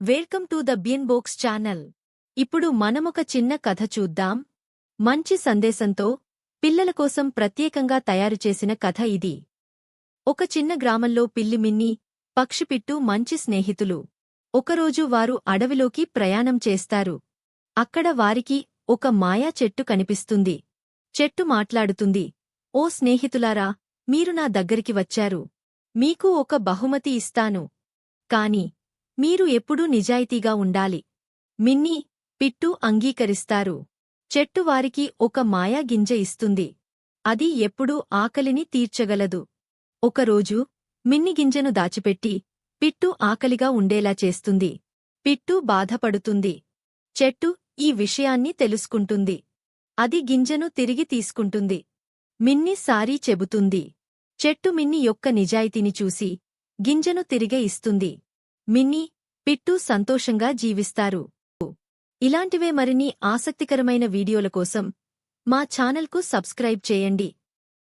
Welcome to the Bean బోక్స్ channel. ఇప్పుడు మనమొక చిన్న కథ చూద్దాం. మంచి సందేశంతో పిల్లల కోసం ప్రత్యేకంగా తయారుచేసిన కథ ఇది. ఒక చిన్న గ్రామంలో పిల్లి మిన్ని పక్షిపిట్టు మంచి స్నేహితులు. ఒకరోజు వారు అడవిలోకి ప్రయాణం చేస్తారు. అక్కడ వారికి ఒక మాయా చెట్టు కనిపిస్తుంది. చెట్టు మాట్లాడుతుంది ఓ స్నేహితులారా మీరు నా దగ్గరికి వచ్చారు. మీకు ఒక బహుమతి ఇస్తాను. కాని మీరు ఎప్పుడూ నిజాయితీగా ఉండాలి. మిన్ని పిట్టు అంగీకరిస్తారు. చెట్టు వారికి ఒక మాయా గింజ ఇస్తుంది. అది ఎప్పుడూ ఆకలిని తీర్చగలదు. ఒకరోజు మిన్ని గింజను దాచిపెట్టి పిట్టు ఆకలిగా ఉండేలా చేస్తుంది. పిట్టు బాధపడుతుంది. చెట్టు ఈ విషయాన్ని తెలుసుకుంటుంది. అది గింజను తిరిగి తీసుకుంటుంది. మిన్ని సారీ చెబుతుంది. చెట్టు మిన్ని యొక్క నిజాయితీని చూసి గింజను తిరిగే ఇస్తుంది. మిన్ని పిట్టు సంతోషంగా జీవిస్తారు. ఇలాంటివే మరిన్ని ఆసక్తికరమైన వీడియోల కోసం మా ఛానల్కు సబ్స్క్రైబ్ చేయండి.